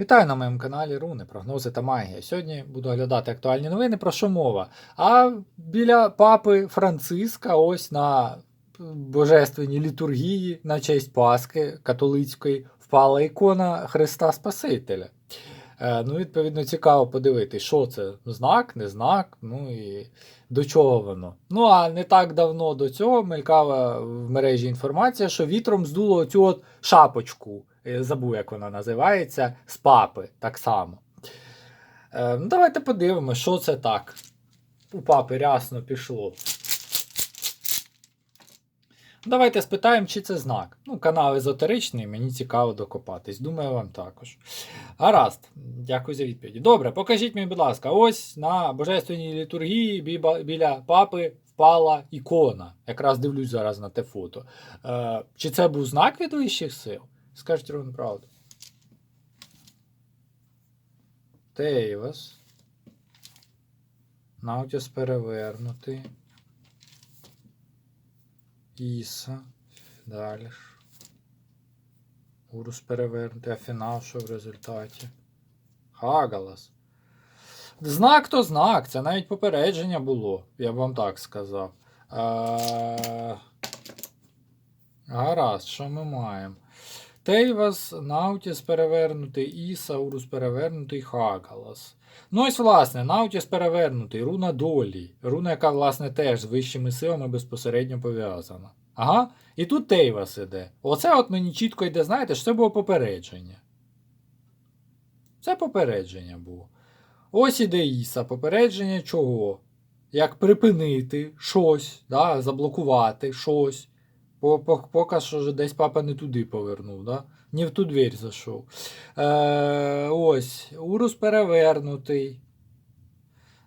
Вітаю на моєму каналі Руни, прогнози та магія. Сьогодні буду оглядати актуальні новини, про що мова. А біля папи Франциска, ось на божественній літургії, на честь Пасхи католицької, впала ікона Христа Спасителя. Е, Ну, відповідно, цікаво подивитись, що це знак, не знак, ну і до чого воно. Ну, а не так давно до цього мелькала в мережі інформація, що вітром здуло оцю от шапочку, забув, як вона називається, з папи так само. Е, ну, давайте подивимося, що це так. У папи рясно пішло. Давайте спитаємо, чи це знак. Ну, канал езотеричний, мені цікаво докопатись. Думаю, вам також. Гаразд, дякую за відповіді. Добре, покажіть мені, будь ласка, ось на божественній літургії біля папи впала ікона. Якраз дивлюсь зараз на те фото. Е, чи це був знак від вищих сил? Скажіть ровно правду. Тейвас. Наутіс перевернутий. Іса. Далі. ж. Урус перевернутий, а фінал що в результаті? Хагалас. Знак то знак, це навіть попередження було, я б вам так сказав. Е... Гаразд, що ми маємо? Тейвас, Наутіс перевернутий, Іса, Урус перевернутий, Хагалас. Ну ось, власне, Наутіс перевернутий, руна долі. Руна, яка, власне, теж з вищими силами безпосередньо пов'язана. Ага. І тут Тейвас іде. Оце от мені чітко йде, знаєте, що це було попередження. Це попередження було. Ось іде Іса, попередження чого? Як припинити щось, да, заблокувати щось. По- по- Поки що десь папа не туди повернув, да? не в ту двері зайшов. Е, ось, Урус перевернутий.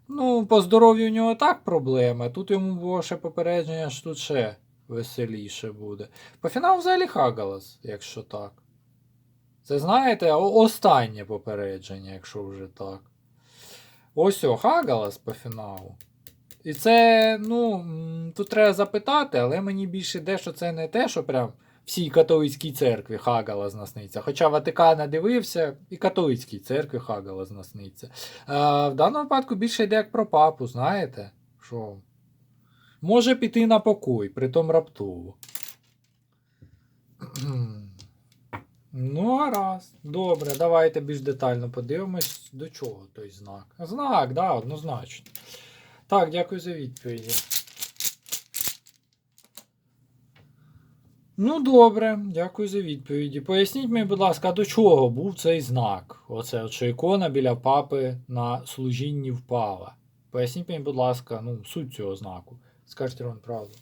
Ну, по здоров'ю у нього так проблеми. Тут йому було ще попередження, що тут ще веселіше буде. По фіналу взагалі Хагалас, якщо так. Це знаєте, останнє попередження, якщо вже так. Ось о, Хагалас по фіналу. І це, ну, тут треба запитати, але мені більше йде, що це не те, що прям всій католицькій церкві Хагалас насниться. Хоча Ватикан дивився, і католицькій церкві Хагалас насниться. А, в даному випадку більше йде як про папу, знаєте? Що може піти на покой, притом раптово. Ну, гаразд. Добре, давайте більш детально подивимось, до чого той знак. Знак, да, однозначно. Так, дякую за відповіді. Ну, добре, дякую за відповіді. Поясніть мені, будь ласка, до чого був цей знак? Оце, що ікона біля папи на служінні впала. Поясніть мені, будь ласка, ну, суть цього знаку. Скажіть вам правду.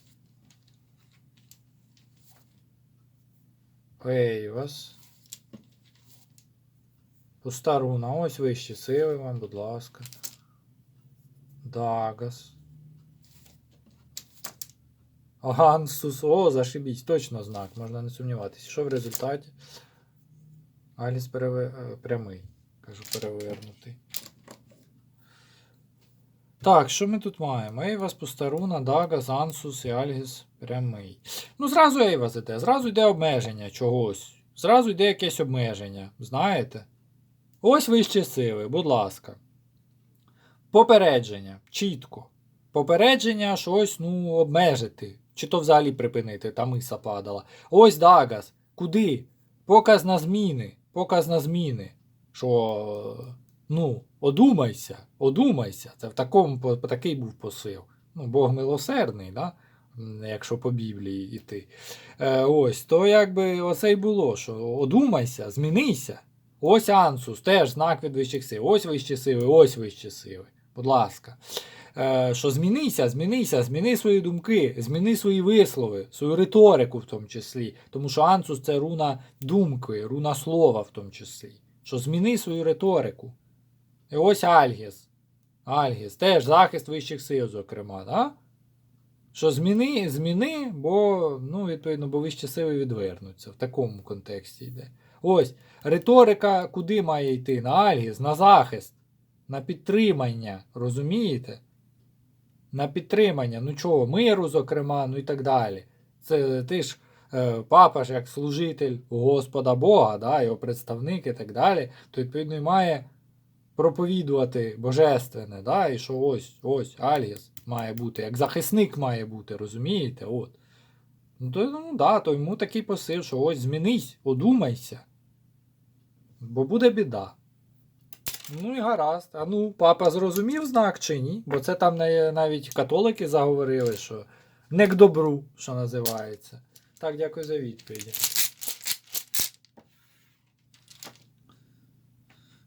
Ей, вас. Пуста руна. Ось вищі сили вам, будь ласка. Дагас. Гансус. О, зашибіть. Точно знак, можна не сумніватися. Що в результаті? Аліс переве... е, прямий. Кажу, перевернутий. Так, що ми тут маємо? Ейвас, Пустаруна, Дагас, Ансус і Альгіс прямий. Ну, зразу Ейвас іде, зразу йде обмеження чогось. Зразу йде якесь обмеження. Знаєте? Ось вищі сили, будь ласка. Попередження. Чітко. Попередження щось, ну, обмежити. Чи то взагалі припинити, там іса падала. Ось Дагас. Куди? Показ на зміни. Показ на зміни. Що, ну, одумайся, одумайся. Це в такому, такий був посил. Ну, Бог милосердний, да? Якщо по Біблії йти. Е, ось, то якби оце й було, що одумайся, змінися. Ось Ансус, теж знак від вищих сил. Ось вищі сили, ось вищі сили. Будь ласка. Е, що змінися, змінися, зміни свої думки, зміни свої вислови, свою риторику в тому числі. Тому що Ансус це руна думки, руна слова в тому числі. Що зміни свою риторику. І ось Альгіс. Альгіс, теж захист вищих сил, зокрема. Да? Що зміни, зміни, бо, ну, відповідно, бо вищі сили відвернуться. В такому контексті йде. Ось, риторика куди має йти? На Альгіс, на захист, на підтримання. Розумієте? На підтримання, ну чого, миру, зокрема, ну і так далі. Це ти ж е, папа ж як служитель Господа Бога, да, його представник і так далі, то відповідно і має проповідувати божественне, да, і що ось, ось, Аліс має бути, як захисник має бути, розумієте? От. Ну, то, ну да, то йому такий посил, що ось змінись, одумайся. Бо буде біда. Ну і гаразд. А ну, папа зрозумів знак чи ні? Бо це там навіть католики заговорили, що не к добру, що називається. Так, дякую за відповіді.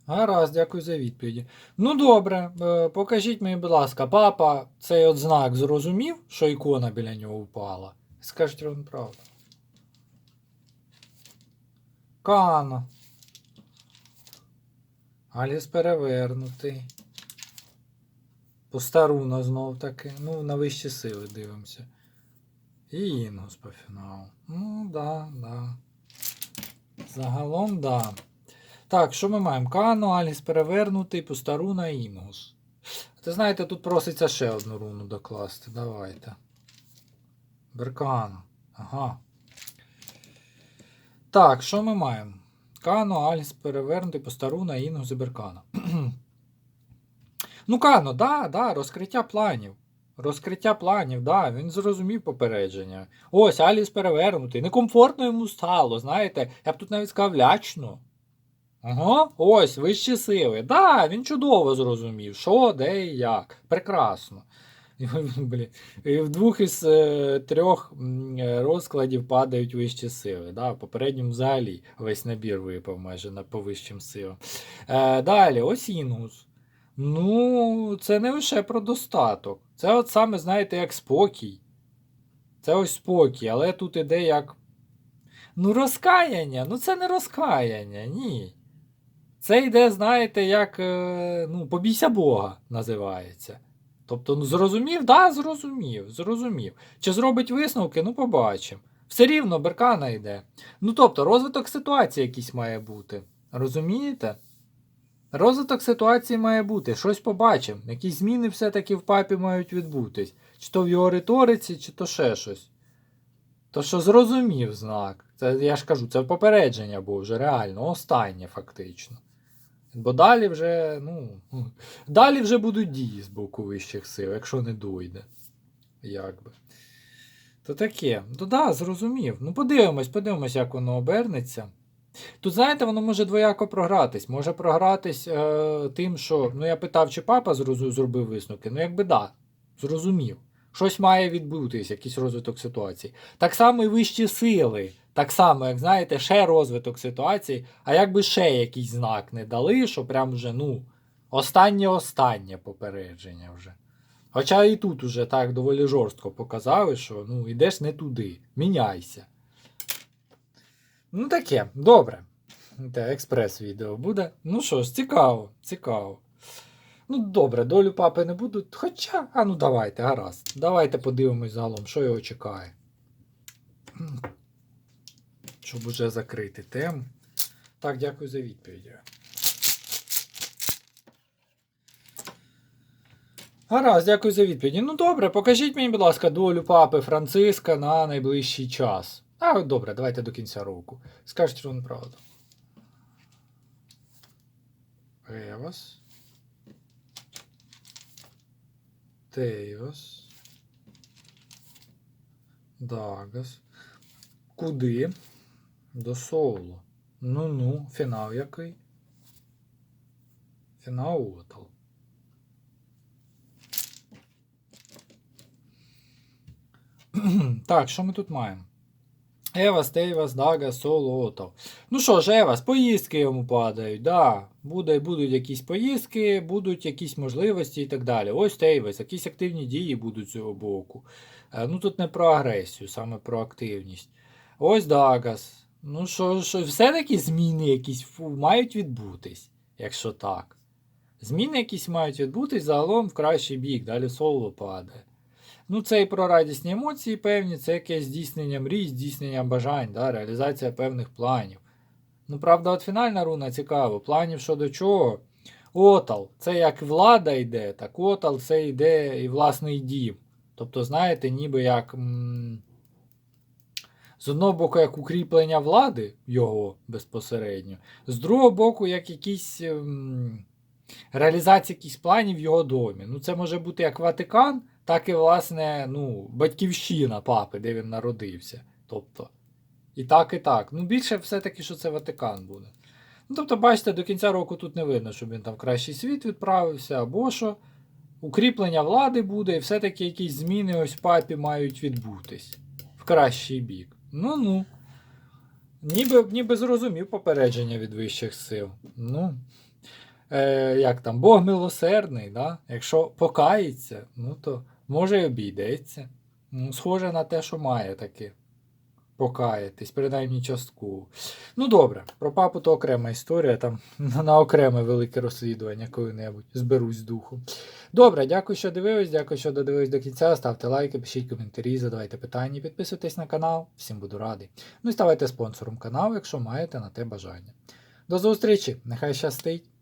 Гаразд, дякую за відповіді. Ну добре, е, покажіть мені, будь ласка, папа цей от знак зрозумів, що ікона біля нього впала? Скажіть вам правду. Кано. Аліс перевернутий. Постаруна знов таки. Ну, на вищі сили дивимося. І Інгус по фіналу. Ну, да, да. Загалом, да. Так, що ми маємо? Кано, Аліс перевернутий, Постаруна і Інгус. Ти знаєте, тут проситься ще одну руну докласти. Давайте. Беркано. Ага. Так, що ми маємо? Кано, Аліс перевернутий, Постаруна, Інгус і Беркано. ну, Кано, да, да, розкриття планів. Розкриття планів, да, він зрозумів попередження. Ось, Аліс перевернутий. Некомфортно йому стало, знаєте, я б тут навіть сказав лячно. Ага, ось, вищі сили. Да, він чудово зрозумів, що, де і як. Прекрасно. Блін. І в двох із е, трьох е, розкладів падають вищі сили. Да? В попередньому взагалі весь набір випав майже на по вищим силам. Е, далі, ось інгус. Ну, це не лише про достаток. Це от саме, знаєте, як спокій. Це ось спокій, але тут іде як. Ну, розкаяння. Ну, це не розкаяння, ні. Це йде, знаєте, як е, ну, побійся Бога називається. Тобто, ну зрозумів? Да, зрозумів, зрозумів. Чи зробить висновки? Ну, побачимо. Все рівно беркана йде. Ну, тобто, розвиток ситуації якийсь має бути. Розумієте? Розвиток ситуації має бути. Щось побачимо. Якісь зміни все-таки в папі мають відбутись. Чи то в його риториці, чи то ще щось. То що зрозумів знак. Це я ж кажу, це попередження було вже реально, останнє фактично. Бо далі вже, ну, далі вже будуть дії з боку вищих сил, якщо не дойде. Як би. То таке. Ну да, зрозумів. Ну подивимось, подивимось, як воно обернеться. Тут, знаєте, воно може двояко програтись. Може програтись е, тим, що. Ну, я питав, чи папа зробив висновки. Ну, якби да, зрозумів. Щось має відбутись, якийсь розвиток ситуації. Так само і вищі сили. Так само, як знаєте, ще розвиток ситуації, а якби ще якийсь знак не дали, що прям вже, ну, останнє-останнє попередження вже. Хоча і тут уже так доволі жорстко показали, що ну, йдеш не туди, міняйся. Ну таке, добре. Те, експрес-відео буде. Ну що ж, цікаво, цікаво. Ну, добре, долю папи не буду. Хоча, а ну давайте, гаразд. Давайте подивимось загалом, що його чекає. Щоб уже закрити тему. Так, дякую за відповідь. Гаразд, дякую за відповіді. Ну добре, покажіть мені, будь ласка, долю папи Франциска на найближчий час. А, добре, давайте до кінця року. Скажіть вам правду. Ревас. Тейвас. Дагас. Куди? До Соулу. Ну-ну, фінал який? Фінал Отал. Так, що ми тут маємо? Евас, Тейвас, Дага, Соло, Отал. Ну що ж, Евас, поїздки йому падають, да. Буде, будуть якісь поїздки, будуть якісь можливості і так далі. Ось Тейвас, якісь активні дії будуть з цього боку. Е, Ну тут не про агресію, саме про активність. Ось Дагас. Ну що, що все-таки зміни якісь фу, мають відбутись, якщо так. Зміни якісь мають відбутись загалом в кращий бік, далі соло падає. Ну, це і про радісні емоції певні, це якесь здійснення мрій, здійснення бажань, да, реалізація певних планів. Ну, правда, от фінальна руна цікава. Планів щодо чого. Отал. Це як влада йде, так отал це йде і власний дім. Тобто, знаєте, ніби як м- З одного боку, як укріплення влади його безпосередньо, з другого боку, як якісь ем, реалізація якихось планів в його домі. Ну, це може бути як Ватикан, так і, власне, ну, батьківщина папи, де він народився. Тобто, і так, і так. Ну, більше все-таки, що це Ватикан буде. Ну, тобто, бачите, до кінця року тут не видно, щоб він там в кращий світ відправився, або що. Укріплення влади буде, і все-таки якісь зміни ось папі мають відбутись в кращий бік. Ну ну. Ніби, ніби зрозумів попередження від вищих сил. Ну. Е, як там, Бог милосердний, да? якщо покається, ну то може й обійдеться. Ну, схоже на те, що має таки покаятись, принаймні частково. Ну добре, про папу то окрема історія, там на окреме велике розслідування коли-небудь зберусь з духу. Добре, дякую, що дивились, дякую, що додивились до кінця. Ставте лайки, пишіть коментарі, задавайте питання, підписуйтесь на канал, всім буду радий. Ну і ставайте спонсором каналу, якщо маєте на те бажання. До зустрічі, нехай щастить!